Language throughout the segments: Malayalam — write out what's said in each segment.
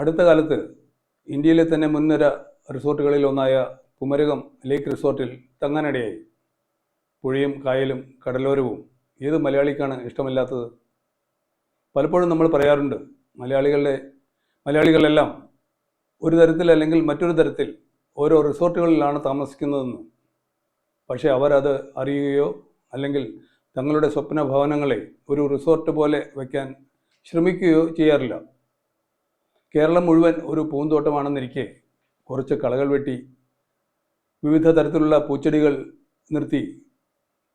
അടുത്ത കാലത്ത് ഇന്ത്യയിലെ തന്നെ മുൻനിര റിസോർട്ടുകളിൽ ഒന്നായ കുമരകം ലേക്ക് റിസോർട്ടിൽ തങ്ങാനിടയായി. പുഴയും കായലും കടലോരവും ഏത് മലയാളിക്കാണ് ഇഷ്ടമില്ലാത്തത്? പലപ്പോഴും നമ്മൾ പറയാറുണ്ട് മലയാളികളുടെ മലയാളികളെല്ലാം ഒരു തരത്തിൽ അല്ലെങ്കിൽ മറ്റൊരു തരത്തിൽ ഓരോ റിസോർട്ടുകളിലാണ് താമസിക്കുന്നതെന്ന്. പക്ഷേ അവരത് അറിയുകയോ അല്ലെങ്കിൽ തങ്ങളുടെ സ്വപ്ന ഭവനങ്ങളെ ഒരു റിസോർട്ട് പോലെ വയ്ക്കാൻ ശ്രമിക്കുകയോ ചെയ്യാറില്ല. കേരളം മുഴുവൻ ഒരു പൂന്തോട്ടമാണെന്നിരിക്കെ കുറച്ച് കളകൾ വെട്ടി വിവിധ തരത്തിലുള്ള പൂച്ചെടികൾ നിർത്തി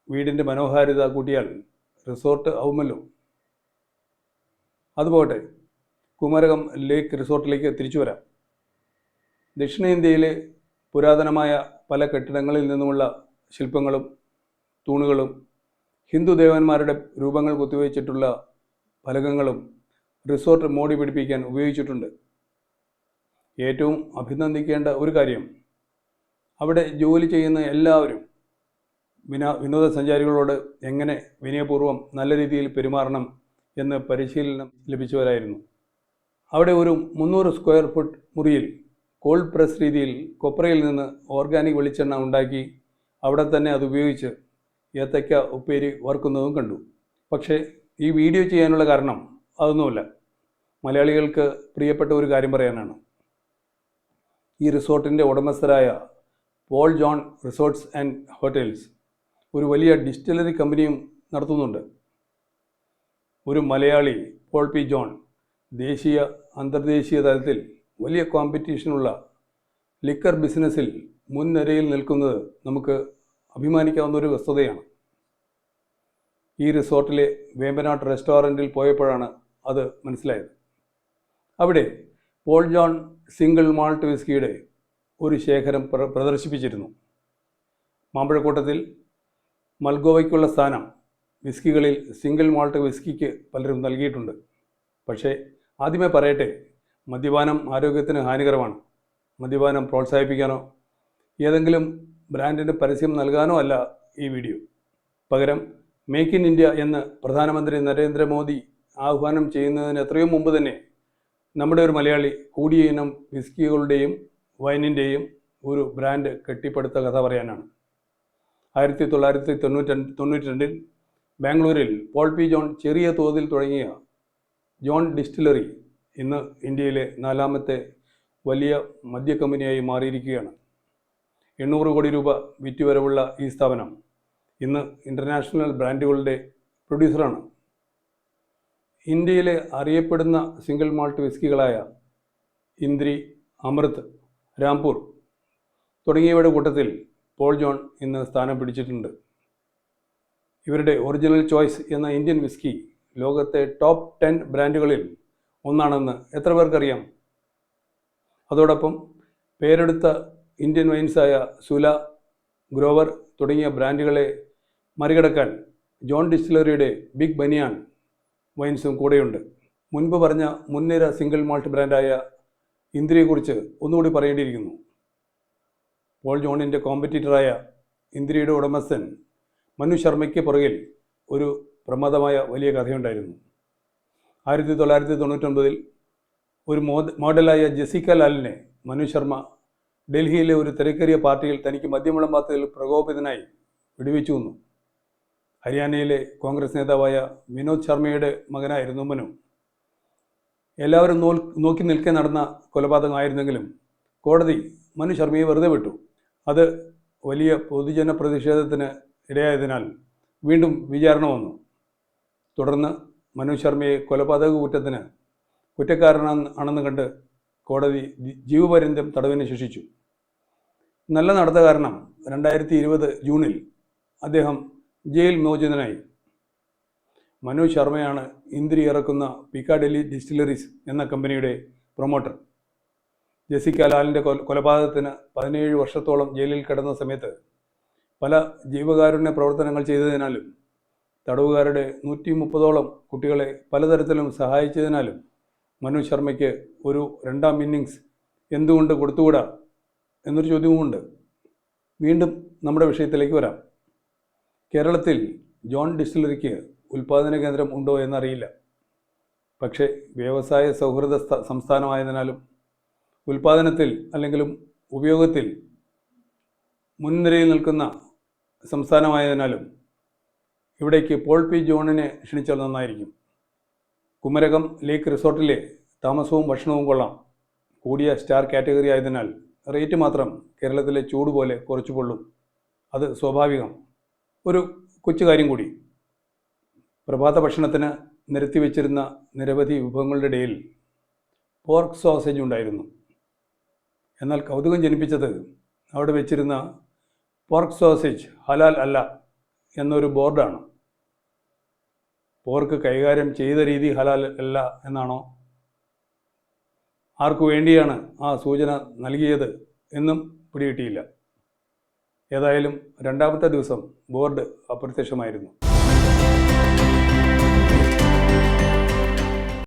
വീടിന്റെ മനോഹാരിത കൂട്ടിയാൽ റിസോർട്ട് ആവുമല്ലോ. അതുപോട്ടെ കുമരകം ലേക്ക് റിസോർട്ടിലേക്ക് തിരിച്ചു വരാം. ദക്ഷിണേന്ത്യയിലെ പുരാതനമായ പല കെട്ടിടങ്ങളിൽ നിന്നുമുള്ള ശില്പങ്ങളും തൂണുകളും ഹിന്ദു ദേവന്മാരുടെ രൂപങ്ങൾ കുത്തിവെച്ചിട്ടുള്ള ഫലകങ്ങളും റിസോർട്ട് മോടി പിടിപ്പിക്കാൻ ഉപയോഗിച്ചിട്ടുണ്ട്. ഏറ്റവും അഭിനന്ദിക്കേണ്ട ഒരു കാര്യം അവിടെ ജോലി ചെയ്യുന്ന എല്ലാവരും വിനോ വിനോദസഞ്ചാരികളോട് എങ്ങനെ വിനയപൂർവം നല്ല രീതിയിൽ പെരുമാറണം എന്ന് പരിശീലനം ലഭിച്ചവരായിരുന്നു. അവിടെ ഒരു മുന്നൂറ് സ്ക്വയർ ഫുട്ട് മുറിയിൽ കോൾഡ് പ്രസ് രീതിയിൽ കൊപ്രയിൽ നിന്ന് ഓർഗാനിക് വെളിച്ചെണ്ണ ഉണ്ടാക്കി അവിടെ തന്നെ അത് ഉപയോഗിച്ച് ഏത്തയ്ക്ക ഉപ്പേരി വറുക്കുന്നതും കണ്ടു. പക്ഷേ ഈ വീഡിയോ ചെയ്യാനുള്ള കാരണം അതൊന്നുമല്ല. മലയാളികൾക്ക് പ്രിയപ്പെട്ട ഒരു കാര്യം പറയാനാണ്. ഈ റിസോർട്ടിന്റെ ഉടമസ്ഥരായ Paul John resorts and hotels ഒരു വലിയ ഡിസ്റ്റിലറി കമ്പനിയും നടത്തുന്നുണ്ട്. ഒരു മലയാളി പോൾ പി ജോൺ ദേശീയ അന്തർദേശീയ തലത്തിൽ വലിയ കോമ്പറ്റീഷനുള്ള ലിക്കർ ബിസിനസ്സിൽ മുൻനിരയിൽ നിൽക്കുന്നത് നമുക്ക് അഭിമാനിക്കാവുന്ന ഒരു വസ്തുതയാണ്. ഈ റിസോർട്ടിലെ വേമ്പനാട്ട് റെസ്റ്റോറന്റിൽ പോയപ്പോഴാണ് അത് മനസ്സിലായത്. അവിടെ പോൾ ജോൺ സിംഗിൾ മാൾട്ട് വിസ്കിയുടെ ഒരു ശേഖരം പ്ര പ്രദർശിപ്പിച്ചിരുന്നു. മാമ്പഴക്കൂട്ടത്തിൽ മൽഗോവയ്ക്കുള്ള സ്ഥാനം വിസ്കികളിൽ സിംഗിൾ മാൾട്ട് വിസ്കിക്ക് പലരും നൽകിയിട്ടുണ്ട്. പക്ഷേ ആദ്യമേ പറയട്ടെ മദ്യപാനം ആരോഗ്യത്തിന് ഹാനികരമാണ്. മദ്യപാനം പ്രോത്സാഹിപ്പിക്കാനോ ഏതെങ്കിലും ബ്രാൻഡിന് പരസ്യം നൽകാനോ അല്ല ഈ വീഡിയോ. പകരം മേക്ക് ഇൻ ഇന്ത്യ എന്ന് പ്രധാനമന്ത്രി നരേന്ദ്രമോദി ആഹ്വാനം ചെയ്യുന്നതിന് എത്രയോ മുമ്പ് തന്നെ നമ്മുടെ ഒരു മലയാളി കൂടിയ ഇനം വിസ്കികളുടെയും വൈനിന്റെയും ഒരു ബ്രാൻഡ് കെട്ടിപ്പടുത്ത കഥ പറയാനാണ്. ആയിരത്തി തൊള്ളായിരത്തി തൊണ്ണൂറ്റി തൊണ്ണൂറ്റി രണ്ടിൽ ബാംഗ്ലൂരിൽ പോൾ പി ജോൺ ചെറിയ തോതിൽ തുടങ്ങിയ ജോൺ ഡിസ്റ്റിലറി ഇന്ന് ഇന്ത്യയിലെ നാലാമത്തെ വലിയ മദ്യ കമ്പനിയായി മാറിയിരിക്കുകയാണ്. എണ്ണൂറ് കോടി രൂപ വിറ്റുവരവുള്ള ഈ സ്ഥാപനം ഇന്ന് ഇന്റർനാഷണൽ ബ്രാൻഡുകളുടെ പ്രൊഡ്യൂസറാണ്. ഇന്ത്യയിലെ അറിയപ്പെടുന്ന സിംഗിൾ മാൾട്ട് വിസ്കികളായ ഇന്ദ്രി അമൃത് രാംപൂർ തുടങ്ങിയവയുടെ കൂട്ടത്തിൽ പോൾ ജോൺ ഇന്ന് സ്ഥാനം പിടിച്ചിട്ടുണ്ട്. ഇവരുടെ ഒറിജിനൽ ചോയ്സ് എന്ന ഇന്ത്യൻ വിസ്കി ലോകത്തെ ടോപ്പ് ടെൻ ബ്രാൻഡുകളിൽ ഒന്നാണെന്ന് എത്ര പേർക്കറിയാം? അതോടൊപ്പം പേരെടുത്ത ഇന്ത്യൻ വൈൻസായ സുല ഗ്രോവർ തുടങ്ങിയ ബ്രാൻഡുകളെ മറികടക്കാൻ ജോൺ ഡിസ്റ്റിലറിയുടെ ബിഗ് ബനിയാൻ വൈൻസും കൂടെയുണ്ട്. മുൻപ് പറഞ്ഞ മുൻനിര സിംഗിൾ മാൾട്ട് ബ്രാൻഡായ ഇന്ദ്രിയെക്കുറിച്ച് ഒന്നുകൂടി പറയേണ്ടിയിരിക്കുന്നു. പോൾ ജോണിന്റെ കോമ്പറ്റീറ്ററായ ഇന്ദ്രിയുടെ ഉടമസ്ഥൻ മനു ശർമ്മയ്ക്ക് പുറകിൽ ഒരു പ്രമാദമായ വലിയ കഥയുണ്ടായിരുന്നു. ആയിരത്തി തൊള്ളായിരത്തി തൊണ്ണൂറ്റൊൻപതിൽ ഒരു മോഡലായ ജെസിക്ക ലാലിനെ മനു ശർമ്മ ഡൽഹിയിലെ ഒരു തിരക്കേറിയ പാർട്ടിയിൽ തനിക്ക് മദ്യമുളം വിളമ്പാത്തതിൽ പ്രകോപിതനായി വെടിവെച്ചു വന്നു. ഹരിയാനയിലെ കോൺഗ്രസ് നേതാവായ വിനോദ് ശർമ്മയുടെ മകനായിരുന്നു മനു. എല്ലാവരും നോൽ നോക്കി നിൽക്കെ നടന്ന കൊലപാതകമായിരുന്നെങ്കിലും കോടതി മനു ശർമ്മയെ വെറുതെ വിട്ടു. അത് വലിയ പൊതുജന പ്രതിഷേധത്തിന് ഇടയായതിനാൽ വീണ്ടും വിചാരണ വന്നു. തുടർന്ന് മനു ശർമ്മയെ കൊലപാതക കുറ്റത്തിന് കുറ്റക്കാരനാണെന്ന് കണ്ട് കോടതി ജീവപര്യന്തം തടവിന് ശിക്ഷിച്ചു. നല്ല നടത്ത കാരണം രണ്ടായിരത്തി ഇരുപത് ജൂണിൽ അദ്ദേഹം ജയിൽ മോചിതനായി. മനു ശർമ്മയാണ് ഇന്ദ്രി ഇറക്കുന്ന പിക്കാഡെല്ലി ഡിസ്റ്റിലറീസ് എന്ന കമ്പനിയുടെ പ്രൊമോട്ടർ. ജെസിക്ക ലാലിന്റെ കൊല കൊലപാതകത്തിന് പതിനേഴ് വർഷത്തോളം ജയിലിൽ കിടന്ന സമയത്ത് പല ജീവകാരുണ്യ പ്രവർത്തനങ്ങൾ ചെയ്തതിനാലും തടവുകാരുടെ നൂറ്റി മുപ്പതോളം കുട്ടികളെ പലതരത്തിലും സഹായിച്ചതിനാലും മനു ശർമ്മയ്ക്ക് ഒരു രണ്ടാം ഇന്നിങ്സ് എന്തുകൊണ്ട് കൊടുത്തുകൂടാ എന്നൊരു ചോദ്യവുമുണ്ട്. വീണ്ടും നമ്മുടെ വിഷയത്തിലേക്ക് വരാം. കേരളത്തിൽ ജോൺ ഡിസ്റ്റിലറിക്ക് ഉൽപ്പാദന കേന്ദ്രം ഉണ്ടോ എന്നറിയില്ല. പക്ഷേ വ്യവസായ സൗഹൃദ സ്ഥ- സംസ്ഥാനമായതിനാലും ഉൽപ്പാദനത്തിൽ അല്ലെങ്കിലും ഉപയോഗത്തിൽ മുൻനിരയിൽ നിൽക്കുന്ന സംസ്ഥാനമായതിനാലും ഇവിടേക്ക് പോൾ പി ജോണിനെ ക്ഷണിച്ചാൽ നന്നായിരിക്കും. കുമരകം ലേക്ക് റിസോർട്ടിലെ താമസവും ഭക്ഷണവും കൊള്ളാം. കൂടിയ സ്റ്റാർ കാറ്റഗറി ആയതിനാൽ റേറ്റ് മാത്രം കേരളത്തിലെ ചൂട് പോലെ കുറച്ചു കൊള്ളും അത് സ്വാഭാവികം. ഒരു കൊച്ചു കാര്യം കൂടി. പ്രഭാത ഭക്ഷണത്തിന് നിരത്തി വെച്ചിരുന്ന നിരവധി വിഭവങ്ങളുടെ ഇടയിൽ പോർക്ക് സോസേജ് ഉണ്ടായിരുന്നു. എന്നാൽ കൗതുകം ജനിപ്പിച്ചത് അവിടെ വെച്ചിരുന്ന പോർക്ക് സോസേജ് ഹലാൽ അല്ല എന്നൊരു ബോർഡാണ് പോർക്ക് കൈകാര്യം ചെയ്ത രീതി ഹലാൽ അല്ല എന്നാണോ? ആർക്കു വേണ്ടിയാണ് ആ സൂചന നൽകിയത് എന്നും പിടികിട്ടിയില്ല. ഏതായാലും രണ്ടാമത്തെ ദിവസം ബോർഡ് അപ്രത്യക്ഷമായിരുന്നു.